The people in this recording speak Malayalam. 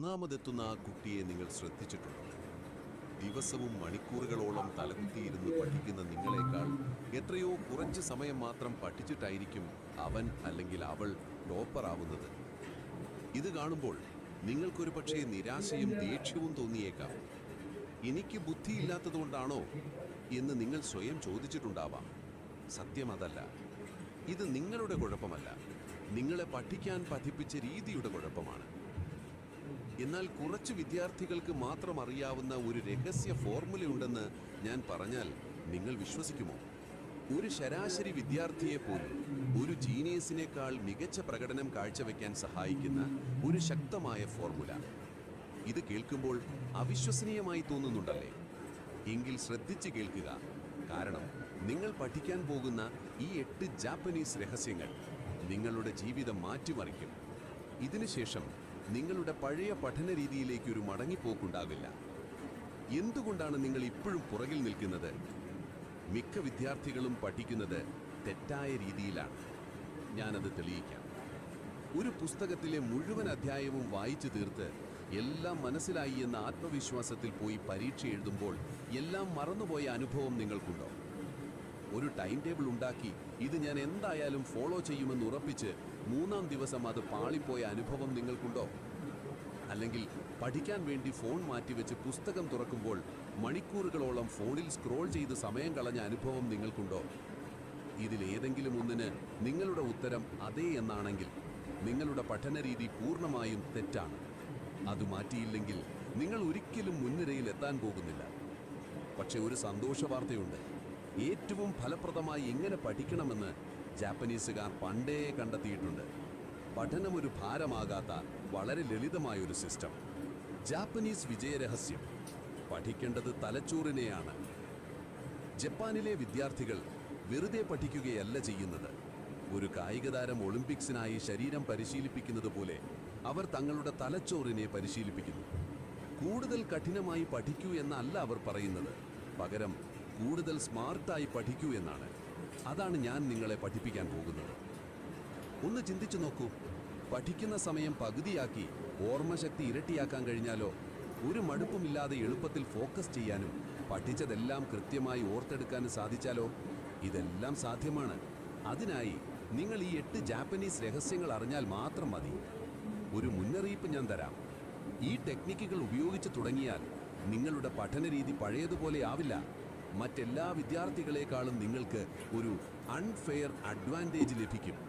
ഒന്നാമതെത്തുന്ന ആ കുട്ടിയെ നിങ്ങൾ ശ്രദ്ധിച്ചിട്ടുണ്ടോ? ദിവസവും മണിക്കൂറുകളോളം തലകുത്തിയിരുന്ന് പഠിക്കുന്ന നിങ്ങളെക്കാൾ എത്രയോ കുറച്ച് സമയം മാത്രം പഠിച്ചിട്ടായിരിക്കും അവൻ അല്ലെങ്കിൽ അവൾ ടോപ്പറാവുന്നത് ഇത് കാണുമ്പോൾ നിങ്ങൾക്കൊരു പക്ഷേ നിരാശയും ദേഷ്യവും തോന്നിയേക്കാം. എനിക്ക് ബുദ്ധിയില്ലാത്തതുകൊണ്ടാണോ എന്ന് നിങ്ങൾ സ്വയം ചോദിച്ചിട്ടുണ്ടാവാം. സത്യം അതല്ല. ഇത് നിങ്ങളുടെ കുഴപ്പമല്ല. നിങ്ങളെ പഠിക്കാൻ പഠിപ്പിച്ച രീതിയുടെ കുഴപ്പമാണ്. എന്നാൽ കുറച്ച് വിദ്യാർത്ഥികൾക്ക് മാത്രം അറിയാവുന്ന ഒരു രഹസ്യ ഫോർമുല ഉണ്ടെന്ന് ഞാൻ പറഞ്ഞാൽ നിങ്ങൾ വിശ്വസിക്കുമോ? ഒരു ശരാശരി വിദ്യാർത്ഥിയെ പോലും ഒരു ജീനിയസിനേക്കാൾ മികച്ച പ്രകടനം കാഴ്ചവെക്കാൻ സഹായിക്കുന്ന ഒരു ശക്തമായ ഫോർമുല. ഇത് കേൾക്കുമ്പോൾ അവിശ്വസനീയമായി തോന്നുന്നുണ്ടല്ലേ? എങ്കിൽ ശ്രദ്ധിച്ച് കേൾക്കുക. കാരണം നിങ്ങൾ പഠിക്കാൻ പോകുന്ന ഈ എട്ട് ജാപ്പനീസ് രഹസ്യങ്ങൾ നിങ്ങളുടെ ജീവിതം മാറ്റിമറിക്കും. ഇതിനുശേഷം നിങ്ങളുടെ പഴയ പഠന രീതിയിലേക്ക് ഒരു മടങ്ങിപ്പോക്കുണ്ടാവില്ല. എന്തുകൊണ്ടാണ് നിങ്ങൾ ഇപ്പോഴും പുറകിൽ നിൽക്കുന്നത്? മിക്ക വിദ്യാർത്ഥികളും പഠിക്കുന്നത് തെറ്റായ രീതിയിലാണ്. ഞാനത് തെളിയിക്കാം. ഒരു പുസ്തകത്തിലെ മുഴുവൻ അധ്യായവും വായിച്ചു തീർത്ത് എല്ലാം മനസ്സിലായി എന്ന ആത്മവിശ്വാസത്തിൽ പോയി പരീക്ഷ എഴുതുമ്പോൾ എല്ലാം മറന്നുപോയ അനുഭവം നിങ്ങൾക്കുണ്ടോ? ഒരു ടൈം ടേബിൾ ഉണ്ടാക്കി ഇത് ഞാൻ എന്തായാലും ഫോളോ ചെയ്യുമെന്ന് ഉറപ്പിച്ച് മൂന്നാം ദിവസം അത് പാളിപ്പോയ അനുഭവം നിങ്ങൾക്കുണ്ടോ? അല്ലെങ്കിൽ പഠിക്കാൻ വേണ്ടി ഫോൺ മാറ്റിവെച്ച് പുസ്തകം തുറക്കുമ്പോൾ മണിക്കൂറുകളോളം ഫോണിൽ സ്ക്രോൾ ചെയ്ത് സമയം കളഞ്ഞ അനുഭവം നിങ്ങൾക്കുണ്ടോ? ഇതിലേതെങ്കിലും ഒന്നിന് നിങ്ങളുടെ ഉത്തരം അതേ എന്നാണെങ്കിൽ നിങ്ങളുടെ പഠന രീതി പൂർണമായും തെറ്റാണ്. അത് മാറ്റിയില്ലെങ്കിൽ നിങ്ങൾ ഒരിക്കലും മുൻനിരയിൽ എത്താൻ പോകുന്നില്ല. പക്ഷെ ഒരു സന്തോഷ വാർത്തയുണ്ട് ഏറ്റവും ഫലപ്രദമായി എങ്ങനെ പഠിക്കണമെന്ന് ജാപ്പനീസുകാർ പണ്ടേ കണ്ടെത്തിയിട്ടുണ്ട്. പഠനം ഒരു ഭാരമാകാത്ത വളരെ ലളിതമായൊരു സിസ്റ്റം. ജാപ്പനീസ് വിജയരഹസ്യം. പഠിക്കേണ്ടത് തലച്ചോറിനെയാണ്. ജപ്പാനിലെ വിദ്യാർത്ഥികൾ വെറുതെ പഠിക്കുകയല്ല ചെയ്യുന്നത്. ഒരു കായിക താരം ഒളിമ്പിക്സിനായി ശരീരം പരിശീലിപ്പിക്കുന്നത് പോലെ അവർ തങ്ങളുടെ തലച്ചോറിനെ പരിശീലിപ്പിക്കുന്നു. കൂടുതൽ കഠിനമായി പഠിക്കൂ എന്നല്ല അവർ പറയുന്നത്. പകരം കൂടുതൽ സ്മാർട്ടായി പഠിക്കൂ എന്നാണ്. അതാണ് ഞാൻ നിങ്ങളെ പഠിപ്പിക്കാൻ പോകുന്നത്. ഒന്ന് ചിന്തിച്ചു നോക്കൂ. പഠിക്കുന്ന സമയം പകുതിയാക്കി ഓർമ്മശക്തി ഇരട്ടിയാക്കാൻ കഴിഞ്ഞാലോ? ഒരു മടുപ്പുമില്ലാതെ എളുപ്പത്തിൽ ഫോക്കസ് ചെയ്യാനും പഠിച്ചതെല്ലാം കൃത്യമായി ഓർത്തെടുക്കാനും സാധിച്ചാലോ? ഇതെല്ലാം സാധ്യമാണ്. അതിനായി നിങ്ങൾ ഈ എട്ട് ജാപ്പനീസ് രഹസ്യങ്ങൾ അറിഞ്ഞാൽ മാത്രം മതി. ഒരു മുന്നറിയിപ്പ് ഞാൻ തരാം. ഈ ടെക്നിക്കുകൾ ഉപയോഗിച്ച് തുടങ്ങിയാൽ നിങ്ങളുടെ പഠന രീതി പഴയതുപോലെ ആവില്ല. മറ്റെല്ലാ വിദ്യാർത്ഥികളെക്കാളും നിങ്ങൾക്ക് ഒരു അൺഫെയർ അഡ്വാന്റേജ് ലഭിക്കും.